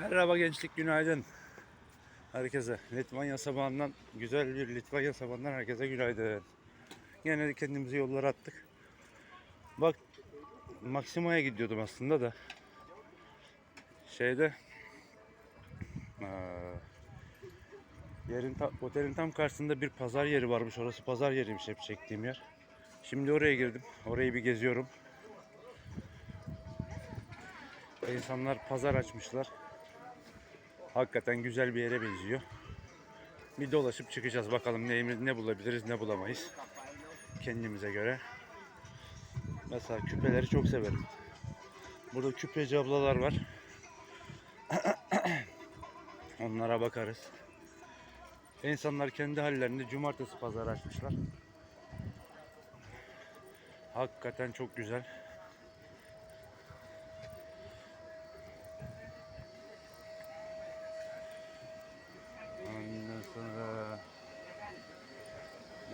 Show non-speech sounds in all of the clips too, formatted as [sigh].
Merhaba gençlik günaydın. Herkese Litvanya sabahından güzel bir Litvanya sabahından herkese günaydın. Yine kendimizi yollara attık. Bak Maksima'ya gidiyordum aslında da. Şeyde yerin ta- otelin tam karşısında bir pazar yeri varmış. Orası pazar yeriymiş hep çektiğim yer. Şimdi oraya girdim. Orayı bir geziyorum. İnsanlar pazar açmışlar. Hakikaten güzel bir yere benziyor. Bir dolaşıp çıkacağız bakalım neyimiz ne bulabiliriz ne bulamayız. Kendimize göre. Mesela küpeleri çok severim. Burada küpeci ablalar var. [clears throat] Onlara bakarız. İnsanlar kendi hallerinde cumartesi pazar açmışlar. Hakikaten çok güzel. Ondan sonra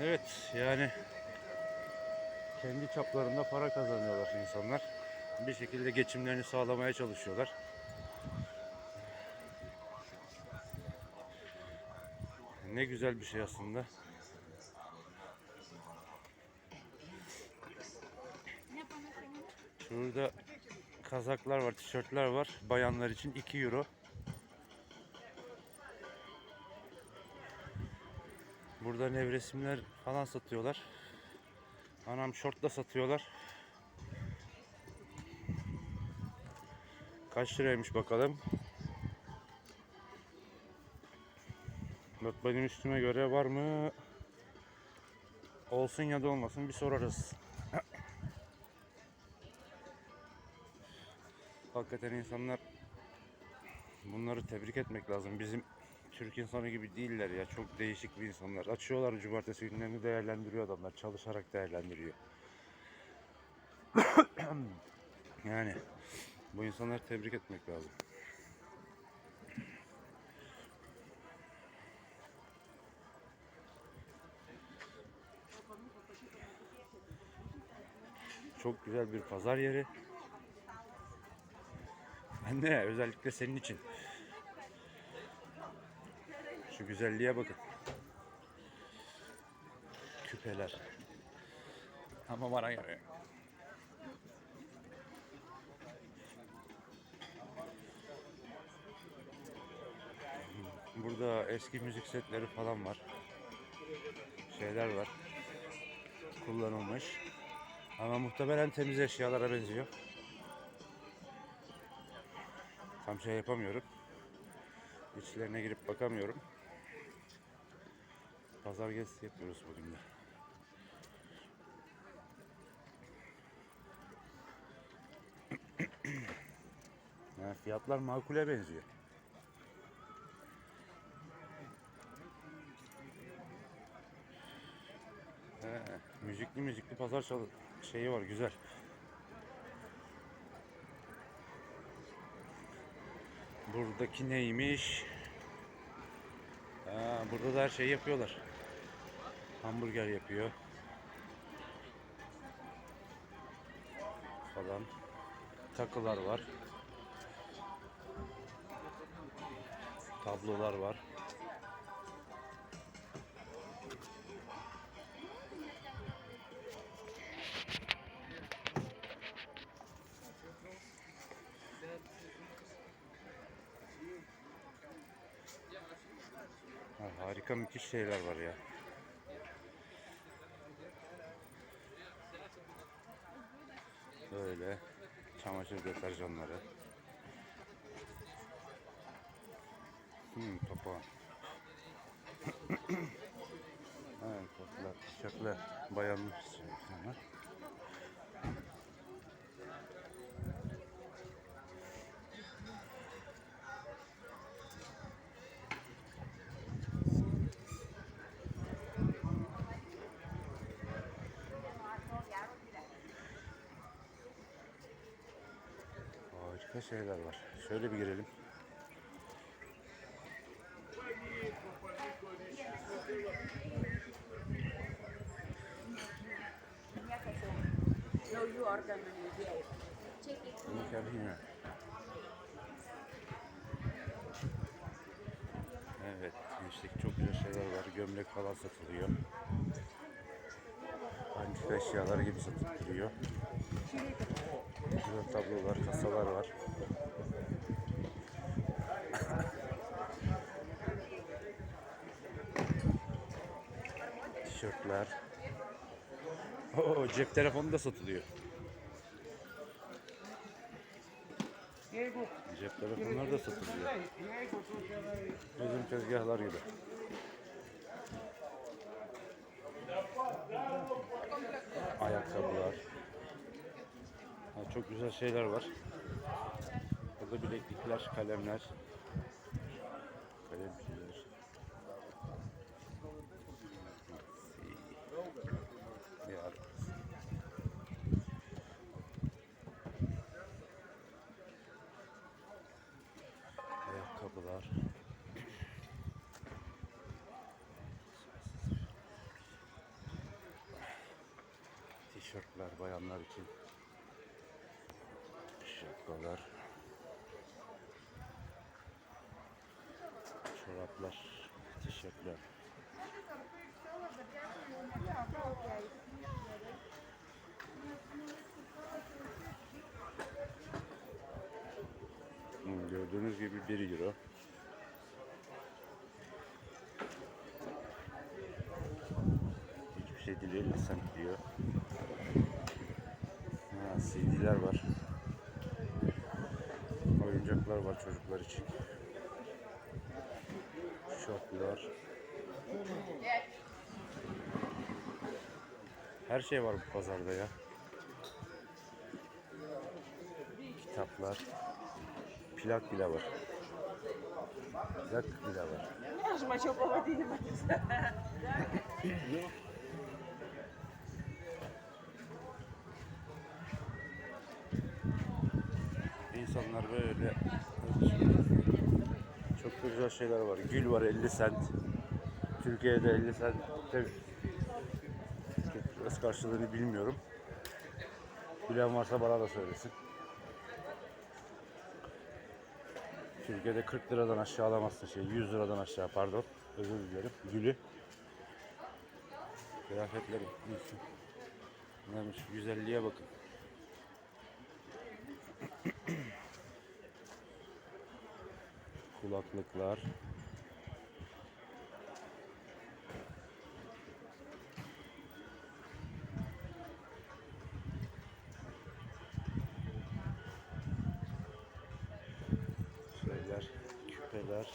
Evet yani kendi çaplarında para kazanıyorlar insanlar. Bir şekilde geçimlerini sağlamaya çalışıyorlar. Ne güzel bir şey aslında. Şurada kazaklar var, tişörtler var. Bayanlar için 2 euro. Burada nevresimler falan satıyorlar. Anam şort da satıyorlar. Kaç liraymış bakalım. Bak benim üstüme göre var mı? Olsun ya da olmasın bir sorarız. Hakikaten insanlar bunları tebrik etmek lazım. Bizim Türk insanı gibi değiller ya. Çok değişik bir insanlar. Açıyorlar cumartesi günlerini değerlendiriyor adamlar. Çalışarak değerlendiriyor. [coughs] yani bu insanları tebrik etmek lazım. Çok güzel bir pazar yeri. Ben de özellikle senin için. Şu güzelliğe bakın. Küpeler. Ama bana göre. Burada eski müzik setleri falan var. Şeyler var. Kullanılmış. Ama muhtemelen temiz eşyalara benziyor. Tam şey yapamıyorum. İçlerine girip bakamıyorum. Pazar gezisi yapıyoruz bugün de. [clears throat] Yani fiyatlar makule benziyor. He, müzikli müzikli pazar çalı şeyi var güzel. Buradaki neymiş? Ha, burada da her şeyi yapıyorlar. Hamburger yapıyor. Falan. Takılar var. Tablolar var. Ha, harika müthiş şeyler var ya. Böyle çamaşır deterjanları. Hmm, papağan. [clears throat] evet, kotlar, tişörtler, bayanlık harika şeyler var. Şöyle bir girelim. No, you are Evet, gençlik çok güzel şeyler var. Gömlek falan satılıyor. Antik eşyalar gibi satılıyor. Burada tablolar, kasalar var. Tişörtler. Oo, cep telefonu da satılıyor. Cep telefonları da satılıyor. Bizim tezgahlar gibi. Ayakkabılar. Çok güzel şeyler var. Burada bileklikler, kalemler. Kalemler. Ya. Ayakkabılar. Tişörtler bayanlar için. Şapkalar. Çoraplar, tişörtler. Hmm, Gördüğünüz gibi 1 euro. Hiçbir şey değil 50 cent diyor. Ha, CD'ler var oyuncaklar var çocuklar için. Şoklar. Her şey var bu pazarda ya. Kitaplar. Plak bile var. Plak bile var. Ne aşma çok baba değilim. [laughs] güzel şeyler var. Gül var 50 cent. Türkiye'de 50 cent. Biraz karşılığını bilmiyorum. Bilen varsa bana da söylesin. Türkiye'de 40 liradan aşağı alamazsın şey. 100 liradan aşağı pardon. Özür dilerim. Gülü. Kıyafetleri. Neymiş? 150'ye bakın. Kulaklıklar. Şeyler, küpeler.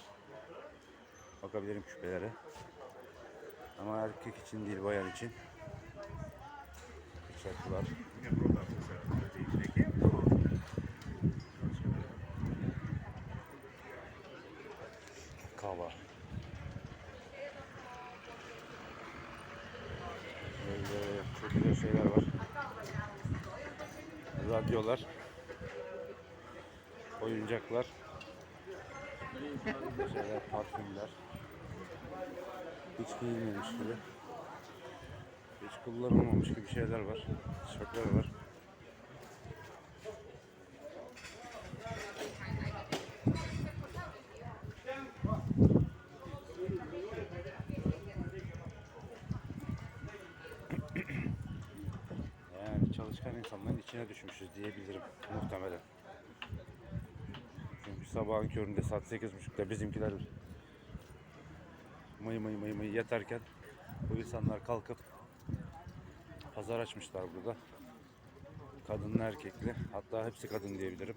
Bakabilirim küpelere. Ama erkek için değil, bayan için. Bıçaklar. Kava. Böyle çok güzel şeyler var. Radyolar. Oyuncaklar. Şeyler, parfümler. Hiç giyilmemiş gibi. Hiç kullanılmamış gibi şeyler var. Tişörtler var. Sabahın köründe saat 8.30'da bizimkiler mıy mıy mıy mıy yatarken bu insanlar kalkıp pazar açmışlar burada. Kadınlı erkekli. Hatta hepsi kadın diyebilirim.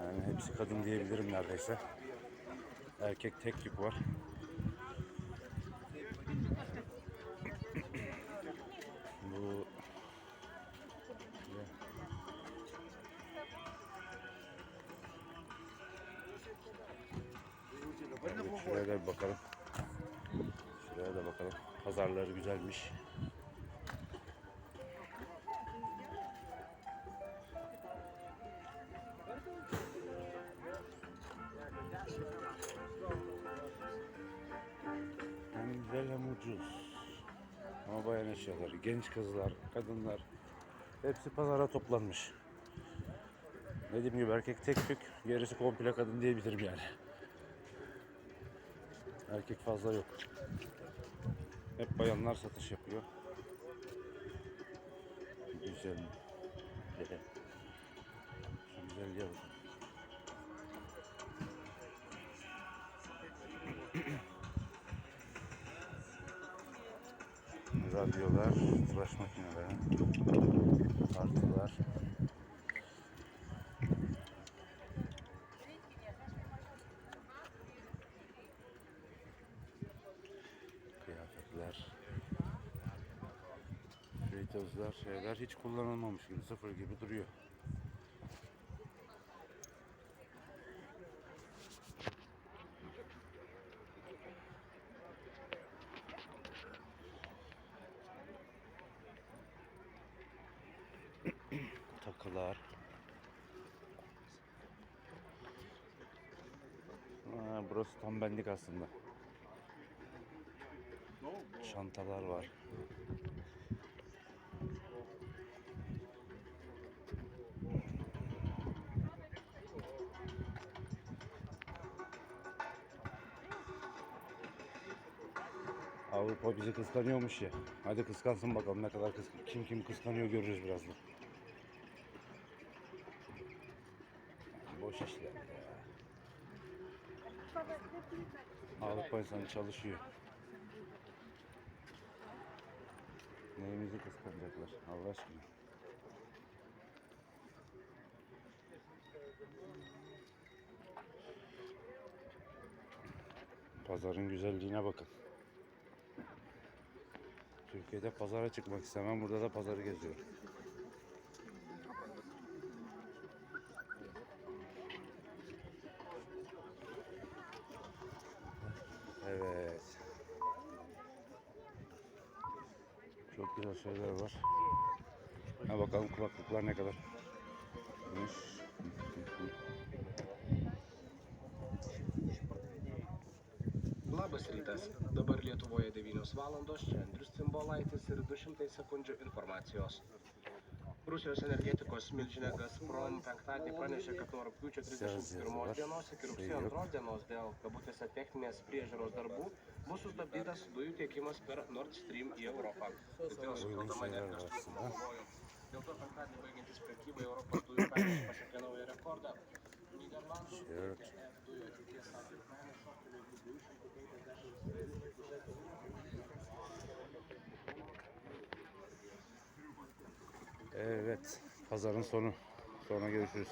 Yani hepsi kadın diyebilirim neredeyse. Erkek tek tük var. Bu Evet, şuraya da bir bakalım. Şuraya da bakalım. Pazarları güzelmiş. Hem güzel hem ucuz. Ama bayan eşyaları, genç kızlar, kadınlar hepsi pazara toplanmış. Dediğim gibi erkek tek tük, gerisi komple kadın diyebilirim yani. Erkek fazla yok. Hep bayanlar satış yapıyor. Güzel. Hele. Şu güzelliğe bakın. Radyolar, tıraş makineleri, tartılar. Fritözler, şeyler hiç kullanılmamış gibi, sıfır gibi duruyor. [clears throat] Takılar. Ha, burası tam benlik aslında. Çantalar var. Avrupa bizi kıskanıyormuş ya. Hadi kıskansın bakalım ne kadar kıskan kim kim kıskanıyor görürüz birazdan. Boş işler ya. Avrupa insanı çalışıyor. Neyimizi kıskanacaklar Allah aşkına. Pazarın güzelliğine bakın. Türkiye'de pazara çıkmak istemem. Burada da pazarı geziyorum. Evet. Çok güzel şeyler var. Ha bakalım kulaklıklar ne kadar. Labas rytas. Dabar Lietuvoje 9 valandos, čia Andrius Cimbolaitis ir 200 sekundžių informacijos. Rusijos energetikos milžinė Gazprom penktadienį pranešė, kad nuo rugpjūčio 31 dienos iki rugsėjo 2 dienos dėl kabutėse techninės priežiūros darbų bus sustabdytas dujų tiekimas per Nord Stream į Europą. Dėl sukeldama energijos trūkumo pavojų. Dėl to penktadienį baigiantis prekybai Europos dujų kainos pasiekė naują rekordą. Niderlandų Shirt. dujų ateities sąlygų kainos šoktelėjo iki 250 Evet. Pazarın sonu. Sonra görüşürüz.